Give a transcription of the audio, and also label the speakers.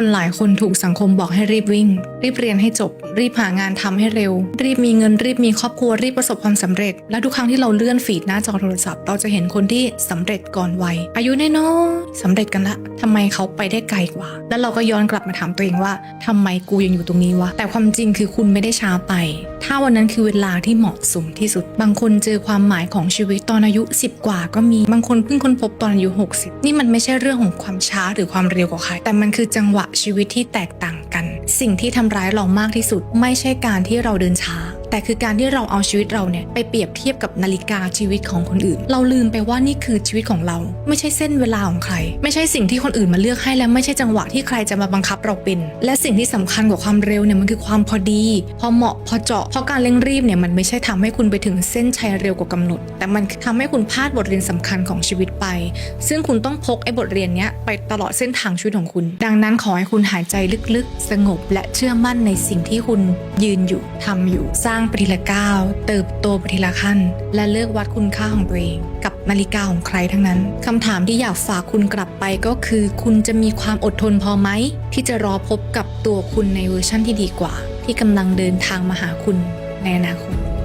Speaker 1: คนหลายคนถูกสังคมบอกให้รีบวิ่ง รีบเรียนให้จบ รีบหางานทำให้เร็ว รีบมีเงินรีบมีครอบครัวรีบประสบความสำเร็จ และทุกครั้งที่เราเลื่อนฟีดหน้าจอโทรศัพท์เราจะเห็นคนที่สำเร็จก่อนวัยอายุน้อยๆสำเร็จกันละทำไมเขาไปได้ไกลกว่า แล้วเราก็ย้อนกลับมาถามตัวเองว่าทำไมกูยังอยู่ตรงนี้วะแต่ความจริงคือคุณไม่ได้ช้าไป ถ้าวันนั้นคือเวลาที่เหมาะสมที่สุด บางคนเจอความหมายของชีวิตตอนอายุ 10 กว่า ก็มีบางคนเพิ่งค้นพบตอนอายุ 60 นี่มันไม่ใช่เรื่องของความช้าหรือความเร็วกว่าใครแต่มันคือจังหวะชีวิตที่แตกต่างกัน สิ่งที่ทำร้ายเรามากที่สุด ไม่ใช่การที่เราเดินช้า แต่คือการที่เราเอาชีวิตเราเนี่ยไปเปรียบเทียบกับนาฬิกาชีวิตของคนอื่น เราลืมไปว่านี่คือชีวิตของเรา ไม่ใช่เส้นเวลาของใคร ไม่ใช่สิ่งที่คนอื่นมาเลือกให้และไม่ใช่จังหวะที่ใครจะมาบังคับเราเป็น และสิ่งที่สำคัญกว่าความเร็วเนี่ยมันคือความพอดี พอเหมาะพอเจาะเพราะการเร่งรีบเนี่ยมันไม่ใช่ทำให้คุณไปถึงเส้นชัยเร็วกว่ากำหนด แต่มันทำให้คุณพลาดบทเรียนสำคัญของชีวิตไป ซึ่งคุณต้องพกไอ้บทเรียนเนี้ยไปตลอดเส้นทางชีวิตของคุณ ดังนั้นขอให้คุณหายใจลึกๆ สงบและเชื่อมั่นในสิ่งที่คุณยืนอยู่ทำอยู่สร้างปฏิละก้าว เติบโตปีละขั้น และเลิกวัดคุณค่าของตัวเอง กับนาฬิกาของใครทั้งนั้น คำถามที่อยากฝากคุณกลับไปก็คือ คุณจะมีความอดทนพอไหม ที่จะรอพบกับตัวคุณในเวอร์ชั่นที่ดีกว่า ที่กำลังเดินทางมาหาคุณในอนาคต